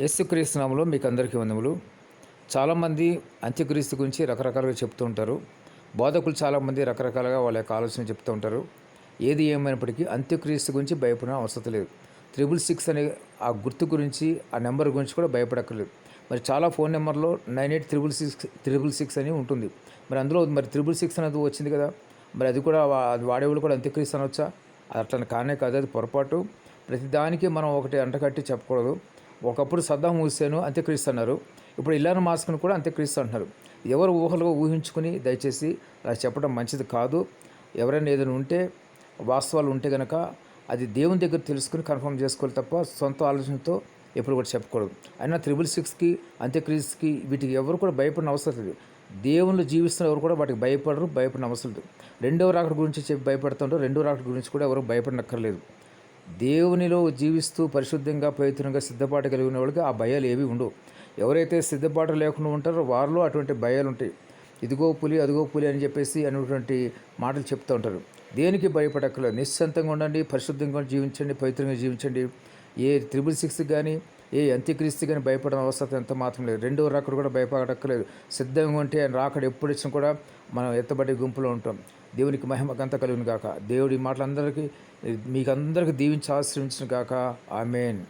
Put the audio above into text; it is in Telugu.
యేసుక్రీస్తునాములో మీకు అందరికీ వందములు. చాలామంది అంత్యక్రీస్తు గురించి రకరకాలుగా చెప్తూ ఉంటారు. బోధకులు చాలామంది రకరకాలుగా వాళ్ళ యొక్క ఆలోచన చెప్తూ ఉంటారు. ఏది ఏమైనప్పటికీ అంత్యక్రీస్తు గురించి భయపడిన అవసరం లేదు. త్రిబుల్ సిక్స్ అనే ఆ గుర్తు గురించి ఆ నెంబర్ గురించి కూడా భయపడక్కర్లేదు. మరి చాలా ఫోన్ నెంబర్లో nine eight triple six triple six అని ఉంటుంది. మరి అందులో మరి త్రిబుల్ సిక్స్ అనేది వచ్చింది కదా. మరి అది కూడా అది వాడేవాళ్ళు కూడా అంత్యక్రీస్తు అనొచ్చా? అది అట్లా కానే కాదు అది పొరపాటు. ప్రతిదానికి మనం ఒకటి అంటకట్టి చెప్పకూడదు. ఒకప్పుడు సద్దాం హుస్సేను అంత్యక్రీస్తు అన్నారు. ఇప్పుడు ఇల్లాను మాస్క్ను కూడా అంత్యక్రీస్తు అంటున్నారు. ఎవరు ఊహలుగా ఊహించుకుని దయచేసి అలా చెప్పడం మంచిది కాదు. ఎవరైనా ఏదైనా ఉంటే వాస్తవాలు ఉంటే కనుక అది దేవుని దగ్గర తెలుసుకుని కన్ఫర్మ్ చేసుకోవాలి తప్ప సొంత ఆలోచనతో ఎప్పుడు కూడా చెప్పకూడదు. అయినా త్రిబుల్ సిక్స్కి అంత్యక్రీస్కి వీటికి ఎవరు కూడా భయపడిన అవసరం లేదు. దేవుళ్ళు జీవిస్తున్న ఎవరు కూడా వాటికి భయపడరు భయపడిన అవసరం లేదు. రెండవ రాకడ గురించి చెప్పి భయపడుతుంటారు రెండవ రాకడ గురించి కూడా ఎవరు భయపడనక్కర్లేదు. దేవునిలో జీవిస్తూ పరిశుద్ధంగా పవిత్రంగా సిద్ధపాటు కలిగిన వాళ్ళకి ఆ భయాలు ఏవి ఉండవు. ఎవరైతే సిద్ధపాటు లేకుండా ఉంటారో వారిలో అటువంటి భయాలు ఉంటాయి. ఇదిగో పులి అదిగో పులి అని చెప్పేసి అనేటువంటి మాటలు చెప్తూ ఉంటారు. దేనికి భయపడక్కర్లేదు. నిశ్చంతంగా ఉండండి పరిశుద్ధంగా జీవించండి పవిత్రంగా జీవించండి. ఏ త్రిబుల్ సిక్స్ కానీ ఏ అంత్యక్రీస్తు కానీ భయపడిన అవసరం ఎంత మాత్రం లేదు. రెండో రాకడు కూడా భయపడక్కర్లేదు. సిద్ధంగా ఉంటే ఆయన రాకడ ఎప్పుడు ఇచ్చినా కూడా మనం ఎత్తబడే గుంపులో ఉంటాం. దేవునికి మహిమ గంత కలుగును గాక. దేవుడి మాటలందరికీ మీకు అందరికీ దీవించి ఆశ్రయించిన గాక. ఆమెన్.